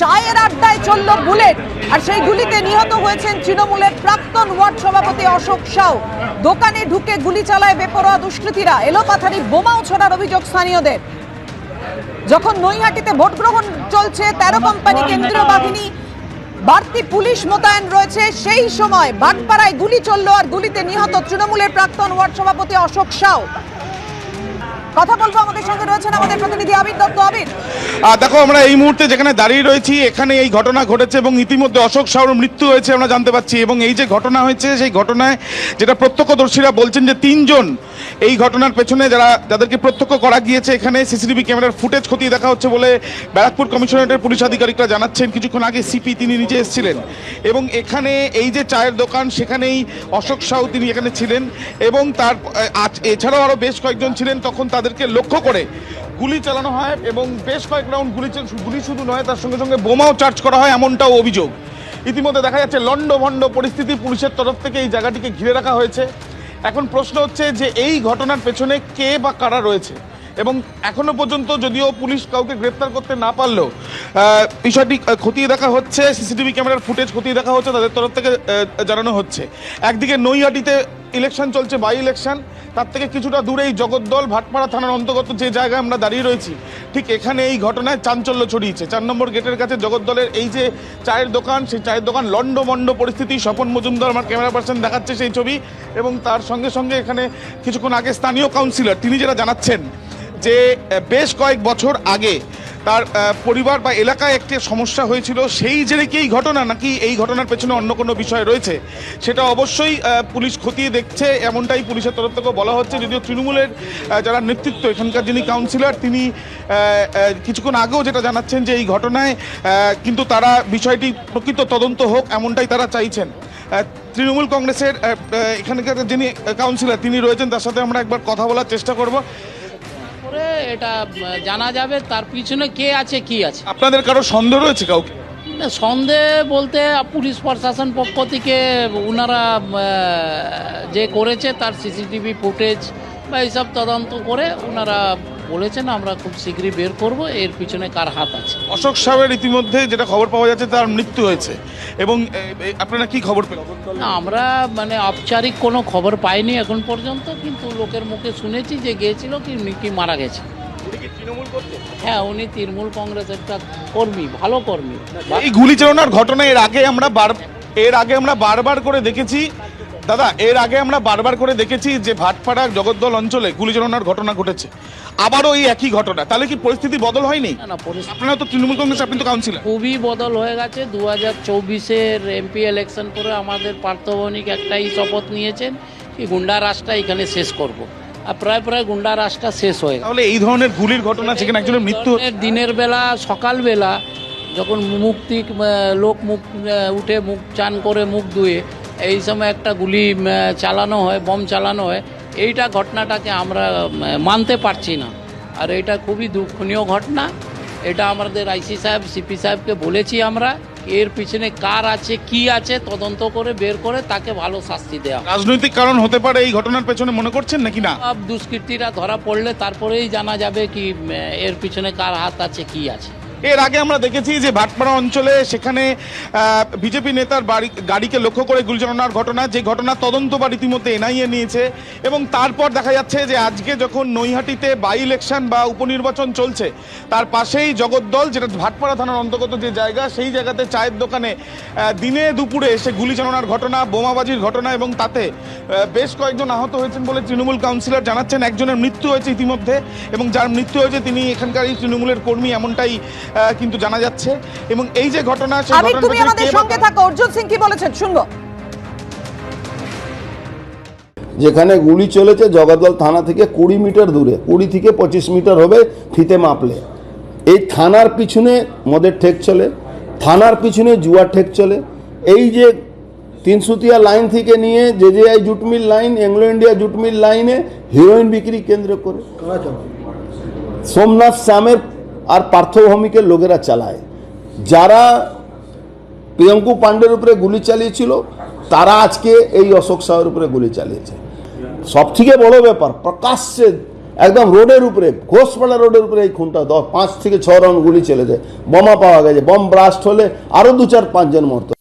চায়ের আড্ডায় চলল বুলেট। আর সেই গুলিতে নিহত হয়েছেন তৃণমূলের প্রাক্তন ওয়ার্ড সভাপতি অশোক সাউ। দোকানে ঢুকে গুলি চালায় বেপরোয়া দুষ্কৃতীরা। এলোপাথারি বোমাও ছোড়ার অভিযোগ স্থানীয়দের। যখন নৈহাটিতে ভোট গ্রহণ চলছে, তেরো কোম্পানি কেন্দ্রীয় বাহিনী, বাড়তি পুলিশ মোতায়েন রয়েছে। সেই সময় বাটপাড়ায় গুলি চলল আর গুলিতে নিহত তৃণমূলের প্রাক্তন ওয়ার্ড সভাপতি অশোক সাউ। কথা বলব আমাদের সঙ্গে রয়েছেন আমাদের প্রতিনিধি আবির দত্ত। আবির। দেখো, আমরা এই মুহূর্তে যেখানে দাঁড়িয়ে রয়েছি, এখানে এই ঘটনা ঘটেছে এবং ইতিমধ্যে অশোক সাউর মৃত্যু হয়েছে, আমরা জানতে পারছি। এবং এই যে ঘটনা হয়েছে, সেই ঘটনায় যেটা প্রত্যক্ষদর্শীরা বলছেন যে তিনজন এই ঘটনার পেছনে যারা, যাদেরকে প্রত্যক্ষ করা গিয়েছে এখানে, সিসিটিভি ক্যামেরার ফুটেজ খতিয়ে দেখা হচ্ছে বলে ব্যারাকপুর কমিশনারেটের পুলিশ আধিকারিকরা জানাচ্ছেন। কিছুক্ষণ আগে সিপি তিনি নিজে এসেছিলেন এবং এখানে এই যে চায়ের দোকান, সেখানেই অশোক সাউ তিনি এখানে ছিলেন এবং তার এছাড়াও আরও বেশ কয়েকজন ছিলেন। তখন তাদেরকে লক্ষ্য করে গুলি চালানো হয় এবং বেশ কয়েক রাউন্ড গুলি গুলি শুধু নয়, তার সঙ্গে সঙ্গে বোমাও চার্জ করা হয় এমনটাও অভিযোগ। ইতিমধ্যে দেখা যাচ্ছে লন্ডভন্ড পরিস্থিতি পুলিশের তরফ থেকে এই জায়গাটিকে ঘিরে রাখা হয়েছে। এখন প্রশ্ন হচ্ছে যে এই ঘটনার পেছনে কে বা কারা রয়েছে? এবং এখনও পর্যন্ত যদিও পুলিশ কাউকে গ্রেপ্তার করতে না পারলেও বিষয়টি খতিয়ে দেখা হচ্ছে, সিসিটিভি ক্যামেরার ফুটেজ খতিয়ে দেখা হচ্ছে, তাদের তরফ থেকে জানানো হচ্ছে। একদিকে নৈহাটিতে ইলেকশন চলছে বাই ইলেকশন তার থেকে কিছুটা দূরেই জগদ্দল ভাটপাড়া থানার অন্তর্গত যে জায়গায় আমরা দাঁড়িয়ে রয়েছি, ঠিক এখানে এই ঘটনায় চাঞ্চল্য ছড়িয়েছে। চার নম্বর গেটের কাছে জগদ্দলের এই যে চায়ের দোকান, সেই চায়ের দোকান লন্ডমন্ড পরিস্থিতি, স্বপন মজুমদার, আমার ক্যামেরা পার্সন দেখাচ্ছে সেই ছবি এবং তার সঙ্গে সঙ্গে এখানে কিছুক্ষণ আগে স্থানীয় কাউন্সিলর তিনি যেটা জানাচ্ছেন যে বেশ কয়েক বছর আগে তার পরিবার বা এলাকায় একটি সমস্যা হয়েছিল, সেই জেরে কি এই ঘটনা নাকি এই ঘটনার পেছনে অন্য কোনো বিষয় রয়েছে? সেটা অবশ্যই পুলিশ খতিয়ে দেখছে, এমনটাই পুলিশের তরফ থেকে বলা হচ্ছে। যদিও তৃণমূলের যারা নেতৃত্ব, এখানকার যিনি কাউন্সিলর তিনি কিছুক্ষণ আগেও যেটা জানাচ্ছেন যে এই ঘটনায় কিন্তু তারা বিষয়টি প্রকৃত তদন্ত হোক, এমনটাই তারা চাইছেন। তৃণমূল কংগ্রেসের এখানকার যিনি কাউন্সিলর তিনি রয়েছেন, তার সাথে আমরা একবার কথা বলার চেষ্টা করব। করে এটা জানা যাবে তার পিছনে কে আছে কি আছে। আপনাদের কারও সন্দেহ রয়েছে কাউকে? না, সন্দেহ বলতে পুলিশ প্রশাসন পক্ষ থেকে ওনারা যে করেছে তার সিসিটিভি ফুটেজ বা এইসব তদন্ত করে ওনারা বলেছেন আমরা খুব শীঘ্রই বের করব এর পিছনে কার হাত আছে। অশোক সাহেবের ইতিমধ্যে যেটা খবর পাওয়া যাচ্ছে তার মৃত্যু হয়েছে। এবং আপনারা কি খবর পেলেন? না আমরা মানে ঔপচারিক কোনো খবর পাইনি এখন পর্যন্ত কিন্তু লোকের মুখে শুনেছি যে গিয়েছিল কি কি মারা গেছে। হ্যাঁ উনি তৃণমূল কংগ্রেস একটা কর্মী ভালো কর্মী। এই গুলি চালানোর ঘটনা এর আগে আমরা বার এর আগে আমরা বারবার করে দেখেছি। দাদা এর আগে আমরা বারবার করে দেখেছি যে ভাটপাড়া জগদ্দল অঞ্চলে গুলি চালানোর ঘটনা ঘটেছে। আবারও এই একই ঘটনা। তাহলে কি পরিস্থিতি বদল হয়নি? আপনারা তো তৃণমূল কংগ্রেস আপনি তো কাউন্সিলর খুবই বদল হয়ে গেছে। দু হাজার চব্বিশের এমপি ইলেকশন করে আমাদের পার্থবণিক একটাই শপথ নিয়েছেন কি গুন্ডা রাজটা এখানে শেষ করব। আর প্রায় প্রায় গুন্ডা রাজটা শেষ হয়ে তাহলে এই ধরনের গুলির ঘটনা সেখানে একজনের মৃত্যু দিনের বেলা সকালবেলা যখন মুক্তি লোক মুখ উঠে মুখ চান করে মুখ ধুয়ে এই সময় একটা গুলি চালানো হয় বম চালানো হয় এইটা ঘটনাটাকে আমরা মানতে পারছি না। আর এটা খুবই দুঃখনীয় ঘটনা। এটা আমাদের আইসি সাহেব সিপি সাহেবকে বলেছি আমরা। এর পিছনে কার আছে কি আছে তদন্ত করে বের করে তাকে ভালো শাস্তি দেওয়া রাজনৈতিক কারণ হতে পারে এই ঘটনার পেছনে মনে করছেন নাকি না? সব দুষ্কৃতীরা ধরা পড়লে তারপরেই জানা যাবে কি এর পিছনে কার হাত আছে কি আছে। এর আগে আমরা দেখেছি যে ভাটপাড়া অঞ্চলে সেখানে বিজেপি নেতার বাড়ি, গাড়িকে লক্ষ্য করে গুলি চালানোর ঘটনা, যে ঘটনা তদন্ত বা রীতিমতো এনআইএ নিয়েছে এবং তারপর দেখা যাচ্ছে যে আজকে যখন নৈহাটিতে বাই ইলেকশন বা উপনির্বাচন চলছে, তার পাশেই জগদ্দল, যেটা ভাটপাড়া থানার অন্তর্গত যে জায়গা, সেই জায়গাতে চায়ের দোকানে দিনে দুপুরে এসে গুলি চালানোর ঘটনা, বোমাবাজির ঘটনা এবং তাতে বেশ কয়েকজন আহত হয়েছেন বলে তৃণমূল কাউন্সিলর জানাচ্ছেন। একজনের মৃত্যু হয়েছে ইতিমধ্যে এবং যার মৃত্যু হয়েছে তিনি এখানকার এই তৃণমূলের কর্মী, এমনটাই কিন্তু জানা যাচ্ছে। এবং এই যে ঘটনা ঘটনার তুমি আমাদের সঙ্গে থাকো। অর্জুন সিং কি বলেছেন? শুনব। যেখানে গুলি চলেছে জগদ্দল থানা থেকে কুড়ি মিটার দূরে কুড়ি থেকে পঁচিশ মিটার হবে ফিতে মাপলে। এই থানার পিছনে মদের ঠেক চলে থানার পিছনে জুয়ার ঠেক চলে। এই যে তিনসুতিয়া লাইন থেকে নিয়ে যে যে I jute mill line Anglo India jute mill লাইনে হিরোইন বিক্রি কেন্দ্র করে। সোমনাথ শ্যামের আর পার্থভৌমিকের লোকেরা চালায়। যারা প্রিয়ঙ্কু পাণ্ডের উপরে গুলি চালিয়েছিল, তারা আজকে এই অশোক সাহের উপরে গুলি চালিয়েছে। সব থেকে বড় ব্যাপার, প্রকাশ্যে একদম রোডের উপরে, ঘোষপাড়া রোডের উপরে এই খুনটা দশ, পাঁচ থেকে ছ রাউন্ড গুলি চলে যায় বোমা পাওয়া গেছে, বম ব্লাস্ট হলে আরও দু চার পাঁচজন মরতো